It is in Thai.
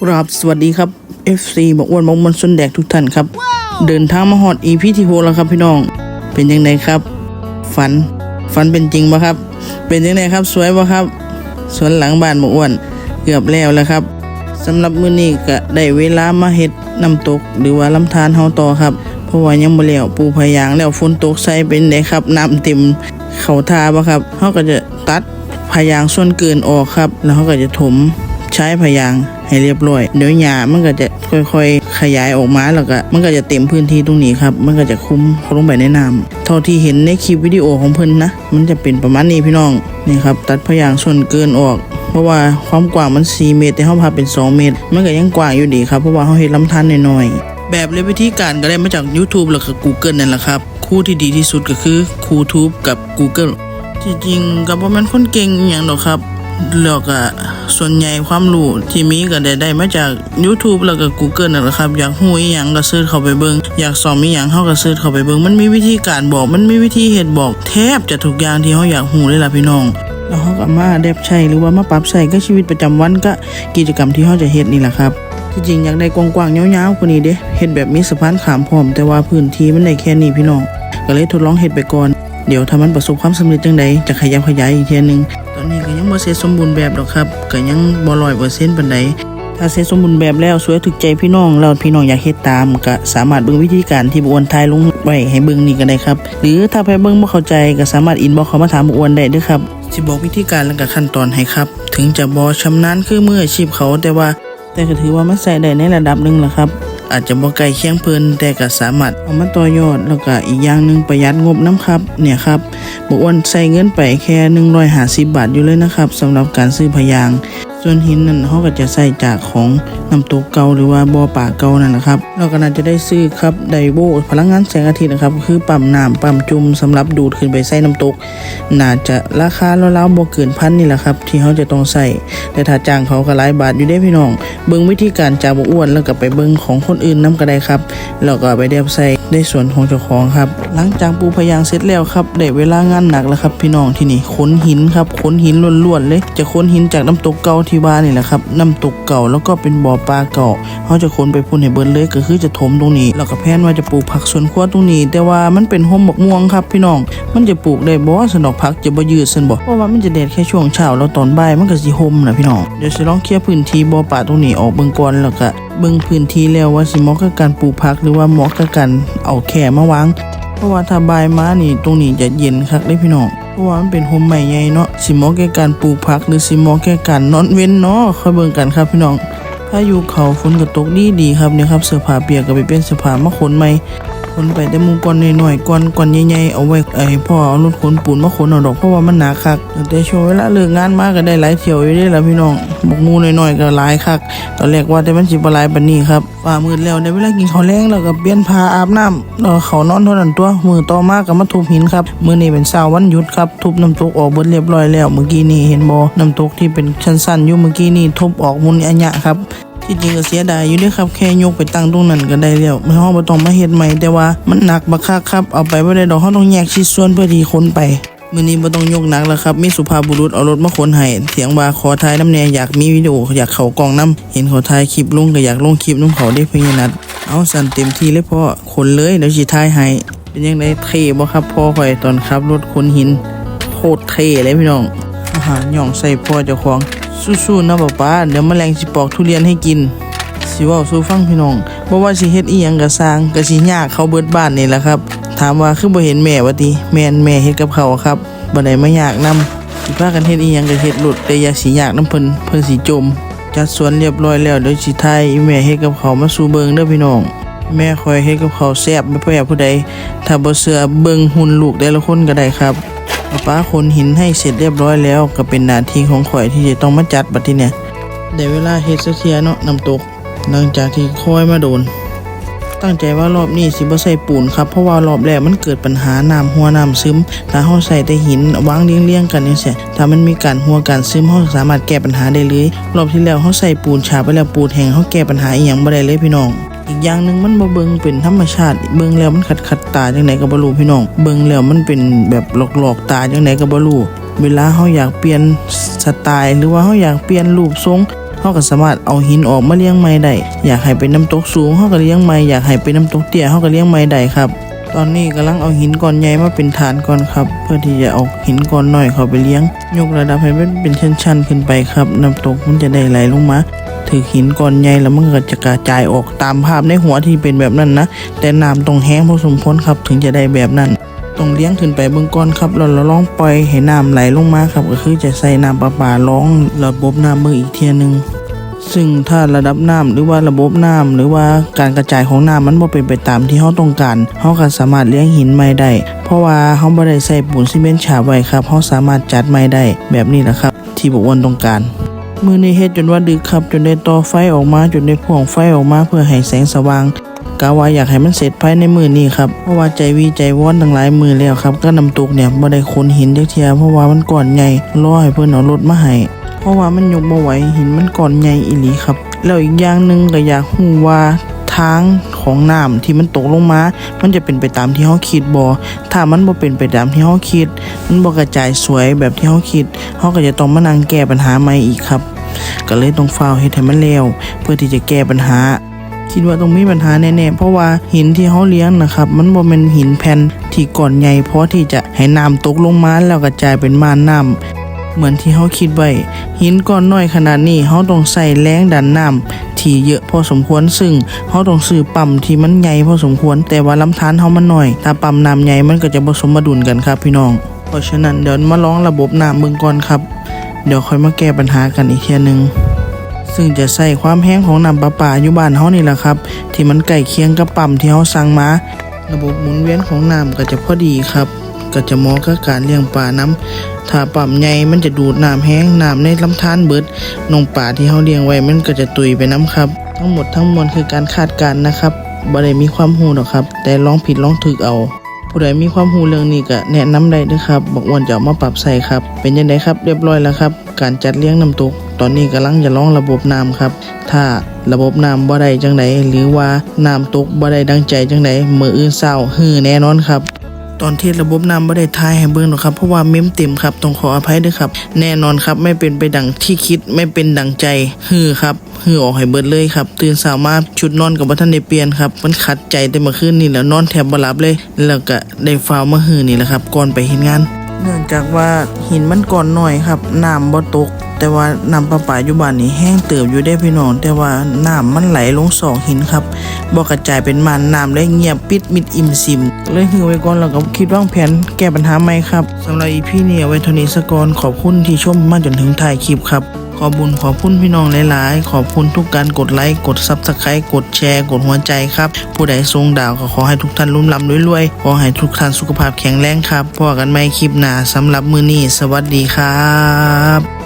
กราบสวัสดีครับ FC บอกอ้วนบอกมันสนแดกทุกท่านครับ เดินทางมาฮอด EP ที่หกแล้วครับพี่น้อง เป็นยังไงครับ ฝัน ฝันเป็นจริงปะครับ เป็นยังไงครับ สวยปะครับ สวนหลังบ้านบอกอ้วน เกือบแล้วแล้วครับสำหรับมื้อนี้ก็ได้เวลามาเฮ็ดน้ำตก หรือว่าลำธารเฮาต่อครับ เพราะว่ายังบ่แล้วปูพะยางแล้วฝนตกใส่เป็นไดครับ น้ำเต็มเขาทาบ่ครับเฮาก็จะตัดพะยางส่วนเกินออกครับ แล้วเฮาก็จะถมใช้พยางให้เรียบร้อย เดี๋ยวหญ้ามันก็จะค่อยๆ ขยายออกมาแล้วก็มันก็จะเต็มพื้นที่ตรงนี้ครับ มันก็จะคุ้มลงไปในน้ำเท่าที่เห็นในคลิปวิดีโอของเพิ่นนะ มันจะเป็นประมาณนี้พี่น้องนี่ครับตัดพยางส่วนเกินออกเพราะว่าความกว้างมัน 4 เมตร แต่เฮาพาเป็น 2 เมตร มันก็ยังกว้างอยู่ดีครับ เพราะว่าเฮาเฮ็ดลำธารน้อยๆ แบบและวิธีการก็ได้มาจาก YouTube แล้วก็ Google นั่นแหละครับ คู่ที่ดีที่สุดก็คือ YouTube กับ Google จริงๆก็บ่แม่นคนเก่งอย่างดอกครับ แล้วก็ส่วนใหญ่ความรู้ที่มีก็ได้ได้มาจาก YouTube แล้วก็ Google นั่นแหละครับ อยากฮู้อีหยังก็เสิร์ชเข้าไปเบิงอยากสอบอีหยังเฮาก็เสิร์ชเข้าไปเบิงมันมีวิธีการบอก มันมีวิธีเฮ็ดบอก แทบจะทุกอย่างที่เฮาอยากฮู้เลยล่ะพี่น้องแล้วเฮาก็มาแดบใช้หรือว่ามาปรับใช้กับชีวิตประจำวันก็กิจกรรมที่เฮาจะเฮ็ดนี่แหละครับที่จริงอยากได้กว้างๆยาวๆกว่านี้เด้เฮ็ดแบบมีสะพานขามพร้อมแต่ว่าพื้นที่มันได้แค่นี้พี่น้องก็เลยทดลองเฮ็ดไปก่อนเดี๋ยวถ้ามันประสบความสำเร็จจังใดจะขยับขยายอีกเทียนึง ตอนนี้ก็ยังบ่เสร็จสมบูรณ์แบบดอกครับก็ยังบ่ร้อยเปอร์เซ็นต์ปานใดถ้าเสร็จสมบูรณ์แบบแล้วสวยถึกใจพี่น้องแล้วพี่น้องอยากเฮ็ดตามก็สามารถเบิ่งวิธีการที่บอวนทายลงไว้ให้เบิ่งนี่ก็ได้ครับ หรือถ้าไปเบิ่งบ่เข้าใจก็สามารถอินบ็อกเข้ามาถามบอวนได้เด้อครับสิบอกวิธีการและก็ขั้นตอนให้ครับ ถึงจะบ่ชำนาญคือมืออาชีพเขาแต่ว่า แต่ก็ถือว่ามันใส่ได้ในระดับหนึ่งแหละครับ อาจจะบ่ไกลเคียงเพิ่นแต่ก็สามารถเอามาต่อยอดแล้วก็อีกอย่างหนึงประหยัดงบน้ำครับ เนี่ยครับบ่อ้วนใส่เงินไปแค่ 150 บาทอยู่เลยนะครับสำหรับการซื้อพยาง ส่วนหินนั่นเขาก็จะใส่จากของน้ำตกเก่าหรือว่าบ่อป่าเก่านั่นแหละครับเราก็น่าจะได้ซื้อครับไดโบพลังงานแสงอาทิตย์นะครับ คือปั๊มน้ำปั๊มจุ่มสำหรับดูดขึ้นไปใส่น้ำตก น่าจะราคาราวๆบ่เกินพันนี่แหละครับ ที่เขาจะต้องใส่แต่ถ้าจ้างเขาก็หลายบาทอยู่ได้พี่น้องเบิ่งวิธีการจากบ่อ้วนแล้วก็ไปเบิ่งของคนอื่นนํก็ได้ครับแล้วก็ไปเดียบใส่ในส่วนของเจ้าของครับ หลังจากปูพยางเสร็จแล้วครับได้เวลางานหนักแล้วครับพี่น้องที่นี่ขนหินครับขนหินล้วนๆเลยจะขนหินจากน้ำตกเก่าที่ว่านี่แหละครับน้ำตกเก่าแล้วก็เป็นบ่อปลาเก่าเขาจะขนไปพุ่นให้เบิดเลยก็คือจะถมตรงนี้แล้วก็แพนว่าจะปลูกผักสวนครัวตรงนี้ แต่ว่ามันเป็นห่มบักม่วงครับพี่น้อง มันจะปลูกได้บ่สนดอกผักจะบ่ยืดซั่นบ่เพราะว่ามันจะแดดแค่ช่วงเช้าแล้วตอนบ่ายมันก็สิห่มนะพี่น้องเดี๋ยวสิลองเคลียร์พื้นที่บ่อป่าตรงนี้ออกเบิ่งก่อนแล้วก็เบิ่งพื้นที่แล้วว่าสิเหมาะกับการปลูกผักหรือว่าเหมาะกับการเอาแค่มาวาง เพราะว่าถ้าบ่ายมานี่ตรงนี้จะเย็นคักเลยพี่น้อง เพราะว่ามันเป็นโฮมใหม่ใหญ่เนาะสิมอแก่การปลูกผักหรือสิมอแก่การนอนเว้นเนาะค่อยเบิ่งกันครับพี่น้องถ้าอยู่เขาฝนก็ตกดีดีครับเนี่ยครับเสื้อผ้าเปียกก็ไปเป็นเสื้อผ้ามาขนใหม่ นไปแต่มุงก้อนหน้อยๆก้อนก้อนใหญ่ๆเอาไว้ไอ้พ่อเอารถขนปูนมาขนเอาดอกเพราะว่ามันหนาคักแต่ช่วงเวลาเลิกงานมากก็ได้หลายเที่ยวอยู่เด้ละพี่น้องบกมูหน้อยๆก็หลายคักตอนแรกว่าแต่มันสิบหลายปานนี้ครับฟ้ามืดแล้วได้เวลากินข้าวแลงแล้วก็เปลี่ยนผ้าอาบน้ำแล้วเขานอนเท่านั้นตัวมือต่อมากก็มาทุบหินครับมื้อนี้เป็นเช้าวันหยุดครับทุบน้ำตกออกเบิดเรียบร้อยแล้วเมื่อกี้นี่เห็นบ่น้ำตกที่เป็นชั้นๆอยู่เมื่อกี้นี่ทุบออกมุนอัญญะครับ ที่จริงก็เสียดายอยู่ด้อครับแค่ยกไปตั้งตรงนั้นก็ได้แล้วไม่ห้องบ่ต้องมาเฮ็ดใหม่แต่ว่ามันหนักบักคักครับเอาไปบ่ได้ดอกเฮาต้องแยกชิ้นส่วนเพื่อที่ขนไปมื้อนี้บ่ต้องยกหนักแล้วครับ มีสุภาพบุรุษเอารถมาขนให้เถียงว่าขอถ่ายน้ำแน่อยากมีวิดีโออยากเขากองน้ำเห็นเขาถ่ายคลิปลงก็อยากลงคลิปน้ำเขาได้เพียงนัด เอาสั่นเต็มที่เลยพ่อขนเลยเดี๋ยวสิถ่ายให้ เป็นยังไงเท่บ่ครับพ่อข่อยตอนขับรถขนหินโคตรเท่เลยพี่น้องอาหารหย่องใส่พ่อเจ้าของ สู้ๆนะป๊าป๊าเดี๋ยวแมลงสิปอกทุเรียนให้กิน สิว้าสู่ฟังพี่น้องบ่ว่าสิเฮ็ดอีหยังก็สร้างก็สิยากเขาเบิดบ้านนี่แหละครับ ถามว่าคือบ่เห็นแม่ว่าติแม่นแม่เฮ็ดกับเขาครับบ่ได้มายากนํสิพากันเฮ็ดอีหยังก็เฮ็ดหลุดแต่อย่าสิยากนํเพิ่นเพิ่นสิจมจัดสวนเรียบร้อยแล้วเดี๋ยวสิทายแม่เฮ็ดกับเขามาสู่เบิงเด้อพี่น้องแม่คอยเฮ็ดกับเขาแซ่บบ่แพ้ผู้ใดถ้าบ่เชื่อเบิงหุ่นลูกแต่ละคนก็ได้ครับ ป้าคนหินให้เสร็จเรียบร้อยแล้ว ก็เป็นหน้าที่ของข่อยที่จะต้องมาจัดบัดทีเนี่ยได้เวลาเฮ็ดสักเทียเนาะน้ำตก หลังจากที่คอยมาโดน ตั้งใจว่ารอบนี้สิบ่ใส่ปูนครับ เพราะว่ารอบแรกมันเกิดปัญหาน้ำหัวน้ำซึม ถ้าเฮาใส่แต่หินวางเรียงๆกันจังซี่ถ้ามันมีการหัวการซึมเฮาสามารถแก้ปัญหาได้เลย รอบที่แล้วเฮาใส่ปูนฉาบไปแล้วปูนแห้งเฮาแก้ปัญหาอีหยังบ่ได้เลยพี่น้อง อีกอย่างหนึ่งมันบ่เบิงเป็นธรรมชาติ เบิงแล้วมันขัดขัดตาจังไดก็บ่รู้พี่น้อง เบิงแล้วมันเป็นแบบหลอกๆตาจังไดก็บ่รู้เวลาเฮาอยากเปลี่ยนสไตล์หรือว่าเฮาอยากเปลี่ยนรูปทรงเฮาก็สามารถเอาหินออกมาเลี้ยงไม้ได้ อยากให้เป็นน้ำตกสูงเฮาก็เลี้ยงไม้อยากให้เป็นน้ำตกเตี้ยเฮาก็เลี้ยงไม้ได้ครับ ตอนนี้กำลังเอาหินก้อนใหญ่มาเป็นฐานก่อนครับ เพื่อที่จะเอาหินก้อนน้อยเขาไปเลี้ยง ยกระดับให้มันเป็นชั้นๆขึ้นไปครับ น้ำตกมันจะได้ไหลลงมา ถือหินก้อนใหญ่แล้วมันก็จะกระจายออกตามภาพในหัวที่เป็นแบบนั้นนะ แต่น้ำต้องแห้งพอสมควรครับถึงจะได้แบบนั้นต้องเลี้ยงขึ้นไปเบื้องก้อนครับแล้วเราลองปล่อยให้น้ำไหลลงมาครับก็คือจะใส่น้ำประปาร้องระบบน้ำเบื้ออีกเทียนึงซึ่งถ้าระดับน้ำหรือว่าระบบน้ำหรือว่าการกระจายของน้ำมันบ่เป็นไปตามที่เราต้องการเราก็สามารถเลี้ยงหินใหม่ได้ เพราะว่าเราบ่ได้ใส่ปูนซีเมนต์ฉาบไว้ครับเราสามารถจัดใหม่ได้แบบนี้แหละครับ ที่บกวนต้องการ มือนี้เฮ็ดจนว่าดึกครับจนได้ต่อไฟออกมาจนได้พ่วงไฟออกมาเพื่อให้แสงสว่างกาว่าอยากให้มันเสร็จภายในมือนี้ครับเพราะว่าใจวีใจวอนทั้งหลายมือแล้วครับ ก็น้ำตกเนี่ยบ่ได้ขนหินจักเทียเพราะว่ามันก่อนใหญ่รอให้เพิ่นเอารถมาให้เพราะว่ามันยกบ่ไหวหินมันก่อนใหญ่อีหลีครับแล้วอีกอย่างหนึ่งก็อยากฮู้ว่า ทางของน้ำที่มันตกลงมา มันจะเป็นไปตามที่เฮาคิดบ่ถ้ามันบ่เป็นไปตามที่เฮาคิด มันบ่กระจายสวยแบบที่เฮาคิดเฮาก็จะต้องมานั่งแก้ปัญหาใหม่อีกครับ ก็เลยต้องฝ้าวเฮ็ดให้มันเร็วเพื่อที่จะแก้ปัญหา คิดว่าต้องมีปัญหาแน่ๆเพราะว่าหินที่เขาเลี้ยงนะครับ มันบ่แม่นหินแผ่นที่ก่อนใหญ่พอที่จะให้น้ำตกลงมาแล้วกระจายเป็นม่านน้ำเหมือนที่เขาคิดไว้หินก้อนน้อยขนาดนี้เขาต้องใส่แรงดันน้ำ ที่เยอะพอสมควรซึ่งเขาต้องซื้อปั๊มที่มันใหญ่พอสมควร แต่ว่าลำธารเขามันหน้อย ถ้าปั๊มน้ำใหญ่มันก็จะผสมดุลกันครับพี่น้อง เพราะฉะนั้นเดี๋ยวมาลองระบบน้ำเบิ่งก่อนครับ เดี๋ยวค่อยมาแก้ปัญหากันอีกเทีหนึงซึ่งจะใส่ความแห้งของน้ำประปาอยู่บ้านเฮานี่แหละครับ ที่มันใกล้เคียงกับปั๊มที่เฮาสั่งมา ระบบหมุนเวียนของน้ำก็จะพอดีครับ ก็จะเหมาะกับการเลี้ยงปลาน้ำถ้าปั๊มใหญ่มันจะดูดน้ำแห้งน้ำในลำธารเบิดนงปลาที่เฮาเลี้ยงไว้มันก็จะตุยไปน้ำครับ ทั้งหมดทั้งมวลคือการคาดการณ์นะครับบ่ได้มีความรู้หรอกครับ แต่ลองผิดลองถูกเอา ผู้ใดมีความรู้เรื่องนี้ก็แนะนำได้ด้วยครับบอกวนจะเอามาปรับใส่ครับ เป็นยังไงครับเรียบร้อยแล้วครับ การจัดเลี้ยงน้ำตก ตอนนี้กำลังจะลองระบบน้ำครับ ถ้าระบบน้ำบ่ได้จังไดหรือว่าน้ำตกบ่ได้ดังใจจังไดมืออื่นเศร้าฮือแน่นอนครับ ตอนที่ระบบน้ำไม่ได้ทายให้เบิ่งหรอกครับเพราะว่าเมมเต็มครับต้องขออภัยด้วยครับ แน่นอนครับไม่เป็นไปดังที่คิดไม่เป็นดังใจฮือครับฮือออกให้เบิดเลยครับ ตื่นสามารถชุดนอนกับบ่ทันได้เปลี่ยนครับมันขัดใจแต่เมื่อคืนนี่แล้วนอนแทบบ่หลับเลย แล้วก็ได้ฟาวเมื่อฮือนี่แหละครับก่อนไปเฮ็ดงาน เนื่องจากว่าหินมันก่อนหน่อยครับน้ำบ่ตก แต่ว่าน้ำประปาอยู่บ้านนี่แห้งเติบอยู่ได้พี่น้อง แต่ว่าน้ำมันไหลลงสองหินครับบ่กระจายเป็นมันน้ำได้เงียบปิดมิดอิ่มซิม เลยหือไว้ก่อนแล้วก็คิดว่างแผนแก้ปัญหาใหม่ครับสำหรับอีพีนี้เอาไว้เท่านี้สกอนขอบคุณที่ชมมาจนถึงท้ายคลิปครับขอบุญขอบคุณพี่น้องหลาย ๆ ขอบคุณทุกการกดไลค์กดซับสไครต์กดแชร์กดหัวใจครับ ผู้ใดทรงดาวก็ขอให้ทุกท่านรุ่มลำรวยๆ ขอให้ทุกท่านสุขภาพแข็งแรงครับพบกันใหม่คลิปหน้าสำหรับมือนี้สวัสดีครับ